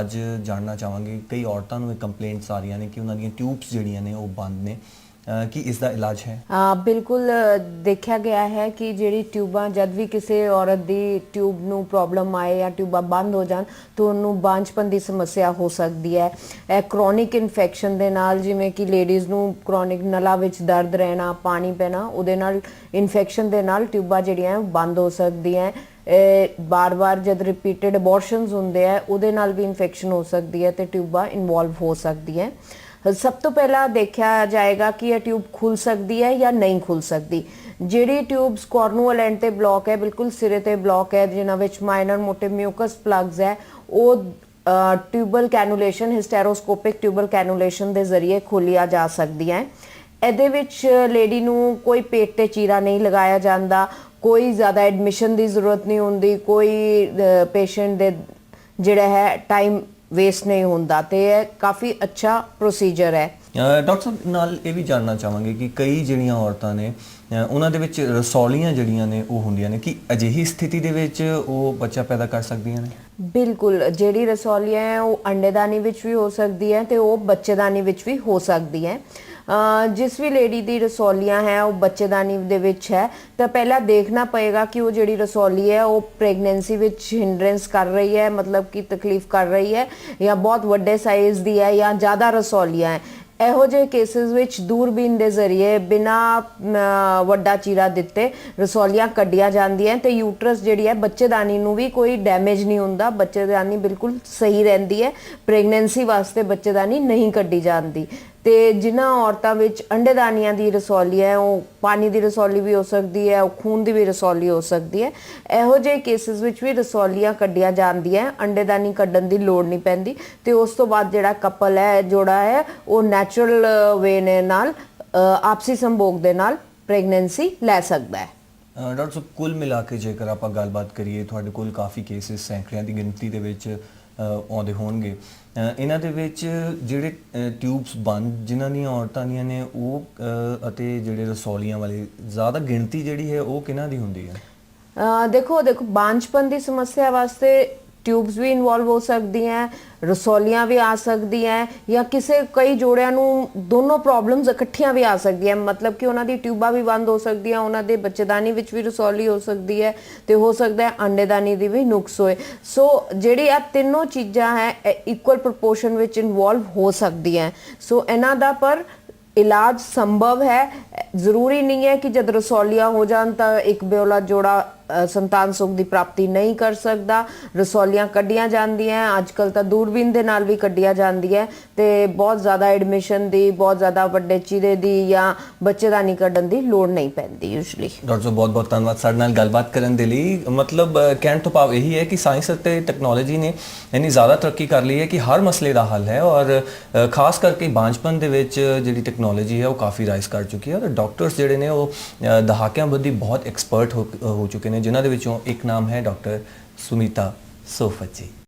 ਅੱਜ ਜਾਣਨਾ ਚਾਹਾਂਗੇ ਕਈ ਔਰਤਾਂ ਨੂੰ ਇਹ ਕੰਪਲੇਂਟਸ ਆ ਰਹੀਆਂ ਨੇ ਕਿ ਉਹਨਾਂ ਦੀਆਂ ਟਿਊਬਸ ਜਿਹੜੀਆਂ ਨੇ ਉਹ ਬੰਦ ਨੇ। ਕਿ ਕੀ ਇਸ ਦਾ ਇਲਾਜ ਹੈ? ਆ ਬਿਲਕੁਲ ਦੇਖਿਆ ਗਿਆ ਹੈ ਕਿ ਜਿਹੜੀ ਟਿਊਬਾਂ, ਜਦ ਵੀ ਕਿਸੇ ਔਰਤ ਦੀ ਟਿਊਬ ਨੂੰ ਪ੍ਰੋਬਲਮ ਆਏ ਜਾਂ ਟਿਊਬਾਂ ਬੰਦ ਹੋ ਜਾਣ, ਤਾਂ ਉਹਨੂੰ ਬਾਂਝਪਨ ਦੀ ਸਮੱਸਿਆ ਹੋ ਸਕਦੀ ਹੈ। ਇਹ ਕ੍ਰੋਨਿਕ ਇਨਫੈਕਸ਼ਨ ਦੇ ਨਾਲ, ਜਿਵੇਂ ਕਿ ਲੇਡੀਜ਼ ਨੂੰ ਕ੍ਰੋਨਿਕ ਨਲਾ ਵਿੱਚ ਦਰਦ ਰਹਿਣਾ, ਪਾਣੀ ਪੈਣਾ, ਉਹਦੇ ਨਾਲ ਇਨਫੈਕਸ਼ਨ ਦੇ ਨਾਲ ਟਿਊਬਾਂ ਜਿਹੜੀਆਂ ਉਹ ਬੰਦ ਹੋ ਸਕਦੀਆਂ ਬਾਰ-ਬਾਰ ਜਦ ਰਿਪੀਟਡ ਅਬੋਰਸ਼ਨਸ ਹੁੰਦੇ ਆ, ਉਹਦੇ ਨਾਲ ਵੀ ਇਨਫੈਕਸ਼ਨ ਹੋ ਸਕਦੀ ਹੈ ਤੇ ਟਿਊਬਾਂ ਇਨਵੋਲਵ ਹੋ ਸਕਦੀ ਹੈ। ਸਭ ਤੋਂ ਪਹਿਲਾਂ ਦੇਖਿਆ ਜਾਏਗਾ ਕਿ ਇਹ ਟਿਊਬ ਖੁੱਲ ਸਕਦੀ ਹੈ ਜਾਂ ਨਹੀਂ ਖੁੱਲ ਸਕਦੀ। ਜਿਹੜੀ ਟਿਊਬਸ ਕੋਰਨੂਅਲ ਐਂਡ ਤੇ ਬਲੌਕ ਹੈ, ਬਿਲਕੁਲ ਸਿਰੇ ਤੇ ਬਲੌਕ ਹੈ, ਜਿਨ੍ਹਾਂ ਵਿੱਚ ਮਾਈਨਰ ਮੋਟੇ ਮਿਊਕਸ ਪਲੱਗਸ ਹੈ, ਉਹ ਟਿਊਬਲ ਕੈਨੂਲੇਸ਼ਨ ਹਿਸਟੈਰੋਸਕੋਪਿਕ ਟਿਊਬਲ ਕੈਨੂਲੇਸ਼ਨ ਦੇ ਜ਼ਰੀਏ ਖੋਲਿਆ ਜਾ ਸਕਦੀਆਂ ਹੈ। ਇਹਦੇ ਵਿੱਚ ਲੇਡੀ ਨੂੰ ਕੋਈ ਪੇਟ ਤੇ ਚੀਰਾ ਨਹੀਂ ਲਗਾਇਆ ਜਾਂਦਾ ਕੋਈ ਜ਼ਿਆਦਾ ਐਡਮਿਸ਼ਨ ਦੀ ਜ਼ਰੂਰਤ ਨਹੀਂ ਹੁੰਦੀ ਕੋਈ ਪੇਸ਼ੈਂਟ ਦੇ ਜਿਹੜਾ ਹੈ ਟਾਈਮ ਵੇਸਟ ਨਹੀਂ ਹੁੰਦਾ ਤੇ ਇਹ ਕਾਫੀ ਅੱਛਾ ਪ੍ਰੋਸੀਜਰ ਹੈ। ਡਾਕਟਰ ਸਾਹਿਬ ਨਾਲ ਇਹ ਵੀ ਜਾਣਨਾ ਚਾਹਾਂਗੇ ਕਿ ਕਈ ਜਿਹੜੀਆਂ ਔਰਤਾਂ ਨੇ ਉਹਨਾਂ ਦੇ ਵਿੱਚ ਰਸੌਲੀਆਂ ਜਿਹੜੀਆਂ ਨੇ ਉਹ ਹੁੰਦੀਆਂ ਨੇ ਕਿ ਅਜਿਹੀ ਸਥਿਤੀ ਦੇ ਵਿੱਚ ਉਹ ਬੱਚਾ ਪੈਦਾ ਕਰ ਸਕਦੀਆਂ ਨੇ? ਬਿਲਕੁਲ ਜਿਹੜੀ ਰਸੌਲੀਆਂ ਹੈ ਉਹ ਅੰਡੇਦਾਨੀ ਵਿੱਚ ਵੀ ਹੋ ਸਕਦੀ ਹੈ ਤੇ ਉਹ ਬੱਚੇਦਾਨੀ ਵਿੱਚ ਵੀ ਹੋ ਸਕਦੀ ਹੈ। ਜਿਸ ਵੀ ਲੇਡੀ ਦੀ ਰਸੌਲੀਆਂ ਹੈ, ਉਹ ਬੱਚੇਦਾਨੀ ਦੇ ਵਿੱਚ ਹੈ, ਤਾਂ ਪਹਿਲਾਂ ਦੇਖਣਾ ਪਏਗਾ ਕਿ ਉਹ ਜਿਹੜੀ ਰਸੌਲੀ ਹੈ, ਉਹ ਪ੍ਰੈਗਨੈਂਸੀ ਵਿੱਚ ਹਿੰਡਰੈਂਸ ਕਰ ਰਹੀ ਹੈ, ਮਤਲਬ ਕਿ ਤਕਲੀਫ ਕਰ ਰਹੀ ਹੈ, ਜਾਂ ਬਹੁਤ ਵੱਡੇ ਸਾਈਜ਼ ਦੀ ਹੈ, ਜਾਂ ਜ਼ਿਆਦਾ ਰਸੌਲੀਆਂ ਹੈ। ਇਹੋ ਜਿਹੇ ਕੇਸਿਸ ਵਿੱਚ ਦੂਰਬੀਨ ਦੇ ਜ਼ਰੀਏ ਬਿਨਾ ਵੱਡਾ ਚੀਰਾ ਦਿੱਤੇ ਰਸੌਲੀਆਂ ਕੱਢੀਆਂ ਜਾਂਦੀਆਂ ਤੇ ਯੂਟਰਸ ਜਿਹੜੀ ਹੈ, ਬੱਚੇਦਾਨੀ ਨੂੰ ਵੀ ਕੋਈ ਡੈਮੇਜ ਨਹੀਂ ਹੁੰਦਾ, ਬੱਚੇਦਾਨੀ ਬਿਲਕੁਲ ਸਹੀ ਰਹਿੰਦੀ ਹੈ ਪ੍ਰੈਗਨੈਂਸੀ ਵਾਸਤੇ ਬੱਚੇਦਾਨੀ ਨਹੀਂ ਕੱਢੀ ਜਾਂਦੀ। ਤੇ ਜਿਨ੍ਹਾਂ ਔਰਤਾਂ ਵਿੱਚ ਅੰਡੇਦਾਨੀਆਂ ਦੀ ਰਸੌਲੀ ਹੈ, ਉਹ ਪਾਣੀ ਦੀ ਰਸੌਲੀ ਵੀ ਹੋ ਸਕਦੀ ਹੈ, ਉਹ ਖੂਨ ਦੀ ਵੀ ਰਸੌਲੀ ਹੋ ਸਕਦੀ ਹੈ। ਇਹੋ ਜਿਹੇ ਕੇਸਿਸ ਵਿੱਚ ਵੀ ਰਸੌਲੀਆਂ ਕੱਢੀਆਂ ਜਾਂਦੀਆਂ, ਅੰਡੇਦਾਨੀ ਕੱਢਣ ਦੀ ਲੋੜ ਨਹੀਂ ਪੈਂਦੀ ਤੇ ਉਸ ਤੋਂ ਬਾਅਦ ਜਿਹੜਾ ਕਪਲ ਹੈ, ਜੋੜਾ ਹੈ, ਉਹ ਨੈਚੁਰਲ ਵੇ ਨੇ ਨਾਲ ਆਪਸੀ ਸੰਭੋਗ ਦੇ ਨਾਲ ਪ੍ਰੈਗਨੈਂਸੀ ਲੈ ਸਕਦਾ ਹੈ। ਡਾਕਟਰ ਕੁੱਲ ਮਿਲਾ ਕੇ ਜੇਕਰ ਆਪਾਂ ਗੱਲਬਾਤ ਕਰੀਏ, ਤੁਹਾਡੇ ਕੋਲ ਕਾਫੀ ਕੇਸਿਸ ਸੈਂਕੜਿਆਂ ਦੀ ਗਿਣਤੀ ਦੇ ਵਿੱਚ ਆਉਂਦੇ ਹੋਣਗੇ। ਇਹਨਾਂ ਦੇ ਵਿੱਚ ਜਿਹੜੇ ਟਿਊਬਸ ਬੰਦ ਜਿਨ੍ਹਾਂ ਦੀਆਂ ਔਰਤਾਂ ਦੀਆਂ ਨੇ ਉਹ ਅਤੇ ਜਿਹੜੇ ਰਸੌਲੀਆਂ ਵਾਲੇ ਜ਼ਿਆਦਾ ਗਿਣਤੀ ਜਿਹੜੀ ਹੈ ਉਹ ਕਿਹਨਾਂ ਦੀ ਹੁੰਦੀ ਹੈ? ਅ, ਦੇਖੋ ਦੇਖੋ ਬਾਂਝਪਨ ਦੀ ਸਮੱਸਿਆ ਵਾਸਤੇ ਟਿਊਬਸ ਵੀ ਇਨਵੋਲਵ ਹੋ ਸਕਦੀਆਂ, ਰਸੌਲੀਆਂ ਵੀ ਆ ਸਕਦੀਆਂ, ਜਾਂ ਕਿਸੇ ਕਈ ਜੋੜਿਆਂ ਨੂੰ ਦੋਨੋਂ ਪ੍ਰੋਬਲਮਸ ਇਕੱਠੀਆਂ ਵੀ ਆ ਸਕਦੀਆਂ। ਮਤਲਬ ਕਿ ਉਹਨਾਂ ਦੀ ਟਿਊਬਾਂ ਵੀ ਬੰਦ ਹੋ ਸਕਦੀਆਂ, ਉਹਨਾਂ ਦੇ ਬੱਚੇਦਾਨੀ ਵਿੱਚ ਵੀ ਰਸੌਲੀ ਹੋ ਸਕਦੀ ਹੈ ਤੇ ਹੋ ਸਕਦਾ ਹੈ ਅੰਡੇਦਾਨੀ ਦੀ ਵੀ ਨੁਕਸ ਹੋਏ। ਸੋ ਜਿਹੜੀ ਆ ਤਿੰਨੋਂ ਚੀਜ਼ਾਂ ਹੈ ਇਕੁਅਲ ਪ੍ਰੋਪੋਰਸ਼ਨ ਵਿੱਚ ਇਨਵੋਲਵ ਹੋ ਸਕਦੀਆਂ। ਸੋ ਇਹਨਾਂ ਦਾ ਪਰ ਇਲਾਜ ਸੰਭਵ ਹੈ। ਜ਼ਰੂਰੀ ਨਹੀਂ ਹੈ ਕਿ ਜਦ ਰਸੌਲੀਆਂ ਹੋ ਜਾਣ ਤਾਂ ਇੱਕ ਬਿਓਲਾ ਜੋੜਾ ਸੰਤਾਨ ਸੁਖ ਦੀ ਪ੍ਰਾਪਤੀ ਨਹੀਂ ਕਰ ਸਕਦਾ। ਰਸੌਲੀਆਂ ਕੱਢੀਆਂ ਜਾਂਦੀਆਂ ਅੱਜ ਕੱਲ ਤਾਂ ਦੂਰਬੀਨ ਦੇ ਨਾਲ ਵੀ ਕੱਢੀਆਂ ਜਾਂਦੀਆਂ ਤੇ ਬਹੁਤ ਜ਼ਿਆਦਾ ਐਡਮਿਸ਼ਨ ਦੀ, ਬਹੁਤ ਜ਼ਿਆਦਾ ਵੱਡੇ ਚੀਰੇ ਦੀ ਜਾਂ ਬੱਚੇਦਾਨੀ ਕੱਢਣ ਦੀ ਲੋੜ ਨਹੀਂ ਪੈਂਦੀ ਯੂਜੂਲੀ ਡਾਕਟਰ ਸਾਹਿਬ, ਬਹੁਤ ਬਹੁਤ ਧੰਨਵਾਦ ਸਾਡੇ ਨਾਲ ਗੱਲਬਾਤ ਕਰਨ ਦੇ ਲਈ। ਮਤਲਬ ਕਹਿਣ ਤੋਂ ਭਾਵ ਇਹੀ ਹੈ ਕਿ ਸਾਇੰਸ ਅਤੇ ਟੈਕਨੋਲੋਜੀ ਨੇ ਇੰਨੀ ਜ਼ਿਆਦਾ ਤਰੱਕੀ ਕਰ ਲਈ ਹੈ ਕਿ ਹਰ ਮਸਲੇ ਦਾ ਹੱਲ ਹੈ ਔਰ ਖਾਸ ਕਰਕੇ ਬਾਂਝਪਨ ਦੇ ਵਿੱਚ ਜਿਹੜੀ ਟੈਕਨੋਲੋਜੀ ਹੈ ਉਹ ਕਾਫੀ ਰਾਈਜ਼ ਕਰ ਚੁੱਕੀ ਹੈ ਔਰ ਡਾਕਟਰਸ ਜਿਹੜੇ ਨੇ ਉਹ ਦਹਾਕਿਆਂ ਬੱਧੀ ਬਹੁਤ ਐਕਸਪਰਟ ਹੋ ਹੋ ਚੁੱਕੇ ਨੇ ਜਿਨ੍ਹਾਂ ਦੇ ਵਿੱਚੋਂ ਇੱਕ ਨਾਮ ਹੈ ਡਾਕਟਰ ਸੁਨੀਤਾ ਸੋਫਤ ਜੀ